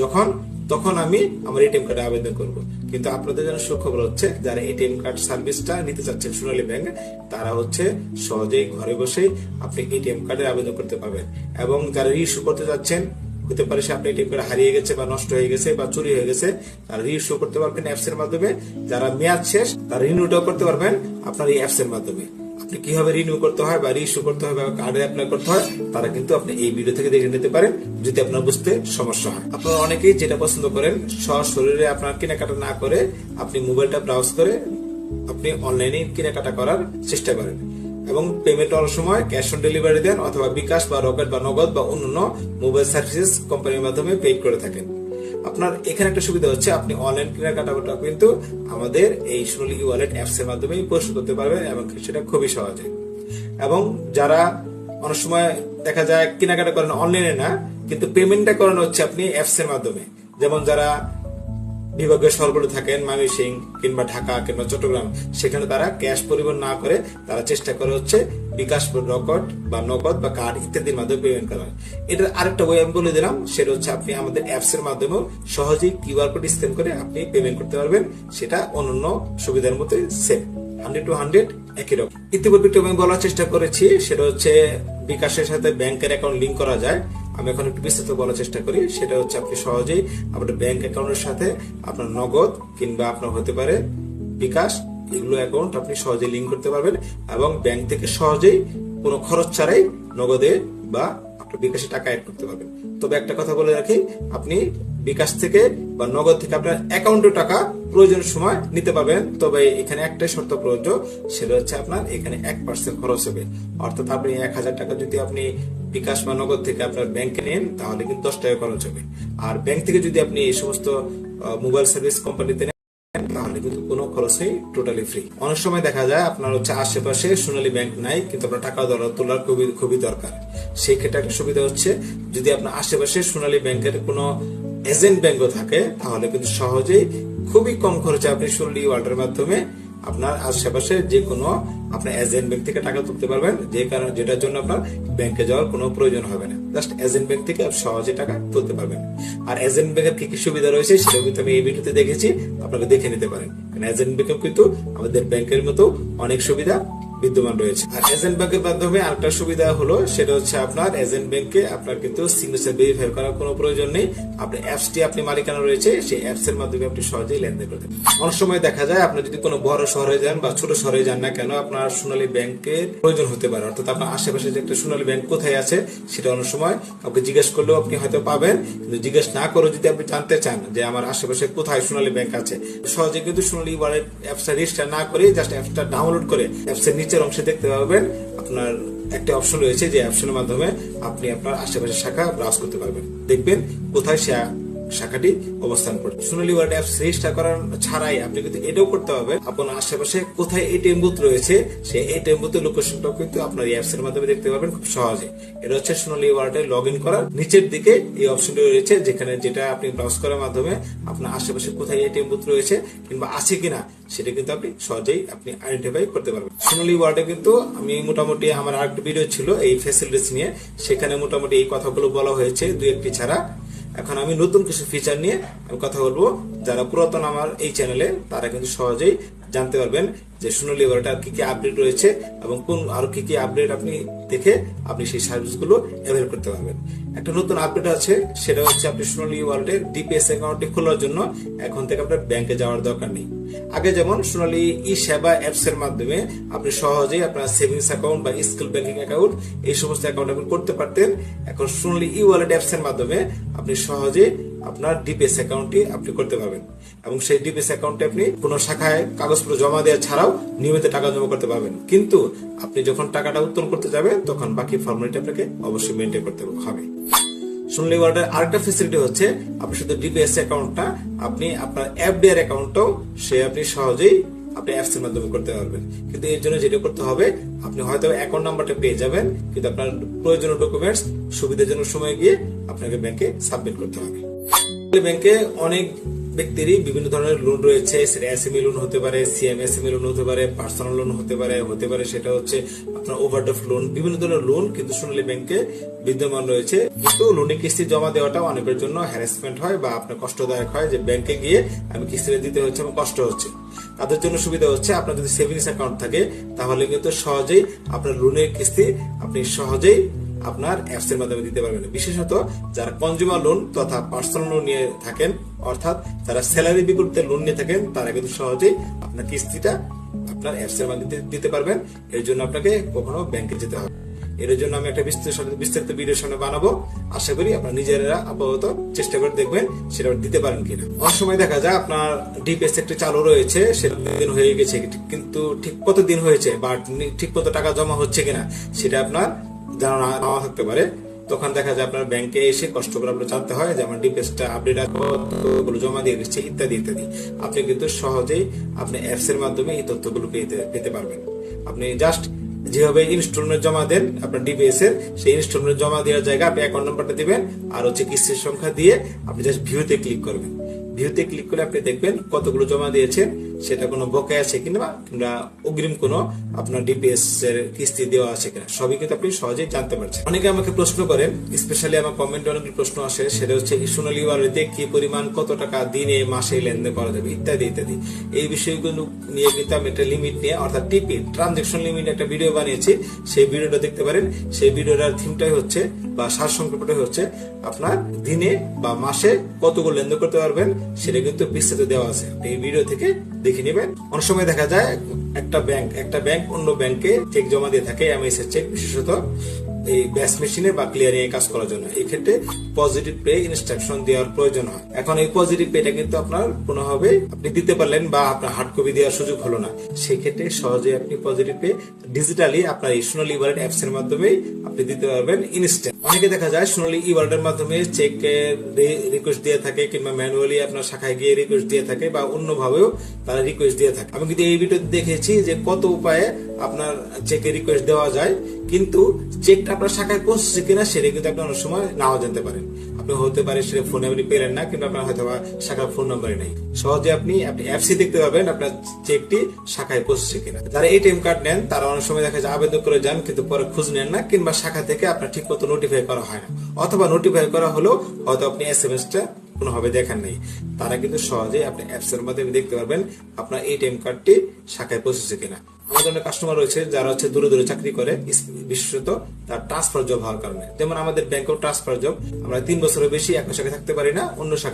যখন, তখন আমি আমার এটিএম কার্ডে আবেদন করব। কিন্তু আপনাদের জন্য সুখবর হচ্ছে, যারা এটিএম কার্ড সার্ভিসটা নিতে চাচ্ছেন সোনালী ব্যাংক, তারা হচ্ছে সহজেই ঘরে বসেই আপনি এটিএম কার্ডের আবেদন করতে পারবেন। এবং যারা ইস্যু করতে চাচ্ছেন, হতে পারে সে আপনি এটিএম কার্ড হারিয়ে গেছে বা নষ্ট হয়ে গেছে বা চুরি হয়ে গেছে, তারা রিইস্যু করতে পারবেন অ্যাপস এর মাধ্যমে। যারা মেয়াদ শেষ, তারা রিনিউটাও করতে পারবেন আপনার এই অ্যাপস এর মাধ্যমে। কীভাবে রিনিউ করতে হয় বা রিইস্যু করতে হয় বা কার্ডে অ্যাপ্লাই করতে হয়, তারা কিন্তু আপনি এই ভিডিও থেকে দেখে নিতে পারেন, যদি আপনার বুঝতে সমস্যা হয়। আপনারা অনেকেই যেটা পছন্দ করেন, সশরীরে আপনার কেনাকাটা না করে আপনি মোবাইলটা ব্রাউজ করে আপনি অনলাইনে কেনাকাটা করার চেষ্টা করেন। এবং পেমেন্ট অনেক সময় ক্যাশ অন ডেলিভারি দেন অথবা বিকাশ বা রকেট বা নগদ বা অন্যান্য মোবাইল সার্ভিসেস কোম্পানির মাধ্যমে পে করে থাকেন। আপনার এখানে একটা সুবিধা হচ্ছে, আপনি অনলাইন কেনাকাটা কিন্তু আমাদের এই সোনালী ওয়ালেট অ্যাপস এর মাধ্যমে পরিশোধ করতে পারবেন এবং সেটা খুবই সহজে। এবং যারা অনেক সময় দেখা যায় কেনাকাটা করেন অনলাইনে না, কিন্তু পেমেন্টটা করেন হচ্ছে আপনি অ্যাপস এর মাধ্যমে। যেমন যারা বিভাগীয় শহরগুলো থাকেন ময়মনসিং কিংবা ঢাকা কিংবা চট্টগ্রাম, সেখানে তারা ক্যাশ পরিবহন না করে তারা চেষ্টা করে হচ্ছে বিকাশ রকট বা নগদ বা কার্ড ইত্যাদির মাধ্যমে পেমেন্ট করা হয়। এটার আরেকটা ওয়ে আমি বলে দিলাম, সেটা হচ্ছে আপনি আমাদের অ্যাপস এর মাধ্যমেও সহজেই কিউআর কোড স্ক্যান করে আপনি পেমেন্ট করতে পারবেন। সেটা অন্যান্য সুবিধার মতো সেম হান্ড্রেড টু হান্ড্রেড একই রকম। ইতিপূর্বে একটু আমি বলার চেষ্টা করেছি, সেটা হচ্ছে বিকাশের সাথে ব্যাংকের অ্যাকাউন্ট লিঙ্ক করা যায়। আমি এখন একটু বিস্তারিত বলার চেষ্টা করি, সেটা হচ্ছে আপনি সহজেই আপনার ব্যাংক অ্যাকাউন্টের সাথে আপনার নগদ কিংবা আপনার হতে পারে বিকাশ এগুলো অ্যাকাউন্ট আপনি সহজেই লিঙ্ক করতে পারবেন এবং ব্যাংক থেকে সহজেই কোনো খরচ ছাড়াই নগদে বা আপনার বিকাশে টাকা অ্যাড করতে পারবেন। তবে একটা কথা বলে রাখি, আপনি বিকাশ থেকে বা নগদ থেকে আপনার অ্যাকাউন্টে টাকা প্রয়োজনের সময় নিতে পারবেন। তবে এখানে একটাই শর্ত প্রযোজ্য, সেটা হচ্ছে আপনার এখানে এক পার্সেন্ট খরচ হবে। অর্থাৎ আপনি এক হাজার টাকা যদি আপনি বিকাশ বা নগদ থেকে আপনার ব্যাংকে নেন, তাহলে কিন্তু দশ টাকা খরচ হবে। আর ব্যাংক থেকে যদি আপনি এই সমস্ত মোবাইল সার্ভিস কোম্পানিতে তাহলে কিন্তু কোনো খরচই টোটালি ফ্রি অনেক সময় দেখা যায় আপনার হচ্ছে আশেপাশে সোনালী ব্যাংক নাই, কিন্তু আপনার টাকা দরকার তোলার খুবই খুবই দরকার। সেই ক্ষেত্রে একটা সুবিধা হচ্ছে, যদি আপনার আশেপাশে সোনালী ব্যাংকের কোনো এজেন্ট ব্যাংকও থাকে, তাহলে কিন্তু সহজেই খুবই কম খরচে আপনি সোনালী ওয়ার্ল্ডের মাধ্যমে আপনার আশেপাশে যে কোনো আপনার এজেন্ট ব্যাংক থেকে টাকা তুলতে পারবেন, যে কারণে যেটার জন্য আপনার ব্যাংকে যাওয়ার কোনো প্রয়োজন হবে না। জাস্ট এজেন্ট ব্যাংক থেকে সহজে টাকা তুলতে পারবেন। আর এজেন্ট ব্যাংকের কি কি সুবিধা রয়েছে সেটা কিন্তু আমি এই ভিডিওতে দেখেছি আপনাকে দেখে নিতে পারেন। কারণ এজেন্ট ব্যাংকেও কিন্তু আমাদের ব্যাংকের মতো অনেক সুবিধা বিদ্যমান রয়েছে। আর এজেন্ট ব্যাংকের মাধ্যমে আরেকটা সুবিধা হলো, সেটা হচ্ছে আপনার এজেন্ট ব্যাংকে আপনার কিন্তু সিগনেচার ভেরিফাই করার কোনো প্রয়োজন নেই। আপনি অ্যাপসটি আপনি মালিকানা রয়েছে, সেই অ্যাপস এর মাধ্যমে আপনি সহজেই লেনদেন করতে অনেক সময় দেখা যায় আপনি যদি কোনো বড় শহরে যান বা ছোট শহরে যান না কেন, আপনার সোনালী ব্যাংকের প্রয়োজন হতে পারে। অর্থাৎ আপনার আশেপাশে যে একটা সোনালী ব্যাংক কোথায় আছে, সেটা অনেক সময় কাউকে জিজ্ঞেস করলেও আপনি হয়তো পাবেন। কিন্তু জিজ্ঞেস না করে যদি আপনি জানতে চান যে আমার আশেপাশে কোথায় সোনালী ব্যাংক আছে, সহজে কিন্তু সোনালী ওয়ালেট অ্যাপসটা রেজিস্টার না করে জাস্ট অ্যাপসটা ডাউনলোড করে অ্যাপসের নিচের অংশে দেখতে পাবেন আপনার একটা অপশন রয়েছে যে অপশনের মাধ্যমে আপনি আপনার আশেপাশের শাখা ব্রাউজ করতে পারবেন। দেখবেন কোথায় সে শাখাটি অবস্থান করবে। সোনালী ওয়ার্ড অ্যাপস রেজিস্টার করার ছাড়াই আপনি কিন্তু এটাও করতে হবে আপনার আশেপাশে কোথায় এটিএম বুথ রয়েছে, সেই এটিএম বুথের লোকেশনটাও কিন্তু আপনার অ্যাপস এর মাধ্যমে দেখতে পারবেন খুব সহজে। এটা হচ্ছে সোনালী ওয়ার্ডে লগ ইন করার নিচের দিকে এই অপশনটি রয়েছে, যেখানে যেটা আপনি ব্রাউজ করার মাধ্যমে আপনার আশেপাশে কোথায় এটিএম বুথ রয়েছে কিংবা আছে কিনা, সেটা কিন্তু আপনি সহজেই আপনি আইডেন্টিফাই করতে পারবেন। সোনালী ওয়ার্ডে কিন্তু আমি মোটামুটি আমার আরেকটা ভিডিও ছিল এই ফ্যাসিলিটিস নিয়ে। সেখানে মোটামুটি এই কথাগুলো বলা হয়েছে দুই একটি ছাড়া। এখন আমি নতুন কিছু ফিচার নিয়ে আমি কথা বলব। যারা পুরাতন আমার এই চ্যানেলে তারা কিন্তু সহজেই জানতে পারবেন যে সোনালী ওয়ার্ডে কি কি আপডেট রয়েছে এবং কোন আরও কি কি আপডেট আপনি দেখে আপনি সেই সার্ভিসগুলো অ্যাভেল করতে পারবেন। একটা নতুন আপডেট আছে, সেটা হচ্ছে আপনি সোনালী ওয়ার্ল্ডের ডিপিএস অ্যাকাউন্টটি খোলার জন্য এখন থেকে আপনার ব্যাংকে যাওয়ার দরকার নেই। আগে যেমন সোনালী ই সেবা অ্যাপস এর মাধ্যমে আপনি সহজেই আপনার সেভিংস অ্যাকাউন্ট বা স্কিল ব্যাংকিং অ্যাকাউন্ট এই সমস্ত অ্যাকাউন্ট আপনি করতে পারতেন। এখন সোনালী ই ওয়ালেট অ্যাপস এর মাধ্যমে আপনি সহজে আপনার ডিপিএস অ্যাকাউন্টটি আপনি করতে পারবেন। এবং সেই ডিপিএস অ্যাকাউন্টে আপনি কোনো শাখায় কাগজপত্র জমা দেওয়া ছাড়াও নিয়মিত টাকা জমা করতে পারবেন। কিন্তু আপনি যখন টাকাটা উত্তোলন করতে যাবেন, তখন বাকি ফর্মালিটি আপনাকে অবশ্যই মেনটেন করতে হবে। সোনালী ওয়ার্ল্ডের আরেকটা ফেসিলিটি হচ্ছে আপনি শুধু ডিপিএস অ্যাকাউন্টটা আপনি আপনার এফডিআর অ্যাকাউন্টটাও সে আপনি সহজেই আপনি অ্যাপস এর মাধ্যমে করতে পারবেন। কিন্তু এর জন্য যেটা করতে হবে, আপনি হয়তো অ্যাকাউন্ট নাম্বারটা পেয়ে যাবেন, কিন্তু আপনার প্রয়োজনীয় ডকুমেন্টস সুবিধাজনক সময় গিয়ে আপনাকে ব্যাংকে সাবমিট করতে হবে। ব্যাংকে অনেক ব্যক্তিরই বিভিন্ন ধরনের লোন রয়েছে। সেটা এসএমই লোন হতে পারে সিএমএসএমই লোন হতে পারে পার্সোনাল লোন হতে পারে হতে পারে সেটা হচ্ছে আপনার ওভারড্রাফট লোন বিভিন্ন ধরনের লোন কিন্তু সোনালী ব্যাংকে বিদ্যমান রয়েছে। কিন্তু লোনের কিস্তি জমা দেওয়াটা অনেকের জন্য হ্যারাসমেন্ট হয় বা আপনার কষ্টদায়ক হয় যে ব্যাংকে গিয়ে আমি কিস্তিটা দিতে হচ্ছে এবং কষ্ট হচ্ছে। তাদের জন্য সুবিধা হচ্ছে আপনার যদি সেভিংস অ্যাকাউন্ট থাকে, তাহলে কিন্তু সহজেই আপনার লোনের কিস্তি আপনি সহজেই আপনার অ্যাপস এর মাধ্যমে দিতে পারবেন। বিশেষত যারা কনজিউমার লোন তথা পার্সোনাল লোন নিয়ে থাকেন, অর্থাৎ যারা স্যালারি বিপরীতে লোন নিয়ে থাকেন, তারা কিন্তু সহজেই আপনার কিস্তিটা আপনার অ্যাপস এর মাধ্যমে দিতে পারবেন। এর জন্য আপনাকে কখনো ব্যাংকে যেতে হবে এর জন্য আমি একটা বিস্তারিত বিস্তারিত ভিডিও সামনে বানাবো। আশা করি আপনার নিজেরা আপাতত চেষ্টা করে দেখবেন সেটা দিতে পারেন কিনা। অনেক সময় দেখা যায় আপনার ডিপিএস একটি চালু রয়েছে, সেটা দিন হয়ে গেছে। কিন্তু ঠিক কত দিন হয়েছে বা ঠিক কত টাকা জমা হচ্ছে কিনা, সেটা আপনার জানা নাও থাকতে পারে। তখন দেখা যায় আপনার ব্যাংকে এসে কষ্ট করে আপনার জানতে হয়, যেমন ডিপিএসটা আপডেট কতগুলো জমা দিয়ে দিচ্ছে ইত্যাদি ইত্যাদি। আপনি কিন্তু সহজেই আপনি অ্যাপস এর মাধ্যমে এই তথ্যগুলো পেতে পেতে পারবেন। আপনি জাস্ট যেভাবে ইনস্টলমেন্ট জমা দেন, আপনার ডিপিএস এর, সেই ইনস্টলমেন্ট জমা দেওয়ার জায়গায় আপনি অ্যাকাউন্ট নাম্বারটা দিবেন, আর হচ্ছে কিস্তির সংখ্যা দিয়ে আপনি জাস্ট ভিউতে ক্লিক করবেন। ভিউতে ক্লিক করে আপনি দেখবেন কতগুলো জমা দিয়েছেন সেটা কোনো বকে আছে কিংবা কিংবা অগ্রিম কোনো আপনার ডিপিএস এর কিস্তি দেওয়া আছে কিনা, সবই কিন্তু আপনি সহজেই জানতে পারছেন। অনেকে আমাকে প্রশ্ন করেন স্পেশালি আমার কমেন্টে অনেক প্রশ্ন আসে, সেটা হচ্ছে সোনালী ওয়ালেটে কি পরিমাণ কত টাকা দিনে, মাসে লেনদেন করা যাবে, ইত্যাদি ইত্যাদি। এই বিষয়গুলো নিয়ে কিন্তু আমি একটা লিমিট নিয়ে, অর্থাৎ টিপি ট্রানজেকশন লিমিট একটা ভিডিও বানিয়েছি। সেই ভিডিওটা দেখতে পারেন। সেই ভিডিওটার থিমটাই হচ্ছে বা সার সংক্ষেপটাই হচ্ছে আপনার দিনে বা মাসে কতগুলো লেনদেন করতে পারবেন, সেটা কিন্তু বিস্তারিত দেওয়া আছে। এই ভিডিও থেকে দেখে নেবেন। অনেক সময় দেখা যায় একটা ব্যাংক একটা ব্যাংক অন্য ব্যাংকে চেক জমা দিয়ে থাকে এমএস এর চেক বিশেষত। এই ব্যাস মেশিনে বা ক্লিয়ারিং এ কাজ করার জন্য। এই ক্ষেত্রে পজিটিভ পে ইনস্ট্রাকশন দেওয়ার প্রয়োজন হয়। এখন এই পজিটিভ পেটা কিন্তু আপনার কোনোভাবে আপনি দিতে পারলেন বা আপনার হার্ড কপি দেওয়ার সুযোগ হলো না। সেই ক্ষেত্রে সহজে আপনি পজিটিভ পে ডিজিটালি আপনার এই সোনালী ওয়ালেট অ্যাপস এর মাধ্যমেই আপনি দিতে পারবেন ইনস্ট্যান্ট অনেকে দেখা যায় সোনালী ই ওয়ালেটের মাধ্যমে চেক রিকোয়েস্ট দিয়ে থাকে কিংবা ম্যানুয়ালি আপনার শাখায় গিয়ে রিকোয়েস্ট দিয়ে থাকে বা অন্যভাবেও তারা রিকোয়েস্ট দিয়ে থাকে। আমি কিন্তু এই ভিডিওতে দেখেছি যে কত উপায়ে আপনার চেকে রিকোয়েস্ট দেওয়া যায়, কিন্তু চেকটা আপনার শাখায় পৌঁছছে কিনা সেটা কিন্তু আপনি অনেক সময় নাও জানতে পারেন। আপনি হতে পারে সেটা ফোনে আপনি পেলেন না কিন্তু আপনার হয়তো শাখার ফোন নাম্বারই নেই। সহজে আপনি আপনি অ্যাপসি দেখতে পাবেন আপনার চেকটি শাখায় পৌঁছছে কিনা। যারা এটিএম কার্ড নেন, তারা অনেক সময় দেখা যায় আবেদন করে যান, কিন্তু পরে খোঁজ নেন না, কিংবা শাখা থেকে আপনার ঠিক মতো নোটিফাই করা হয় না। অথবা নোটিফাই করা হলেও হয়তো আপনি এস এম এসটা কোনোভাবে দেখান নেই। তারা কিন্তু সহজে আপনি অ্যাপসের মাধ্যমে দেখতে পারবেন আপনার এটিএম কার্ডটি শাখায় পৌঁছেছে কিনা। আমাদের অনেক কাস্টমার রয়েছে যারা হচ্ছে দূরে দূরে চাকরি করে বিশেষত তার ট্রান্সফার জব হওয়ার কারণে। যেমন আমাদের ব্যাংকেও ট্রান্সফার জব আমরা তিন বছরের বেশি এক শাখায় থাকতে পারি না, অন্য শাখায়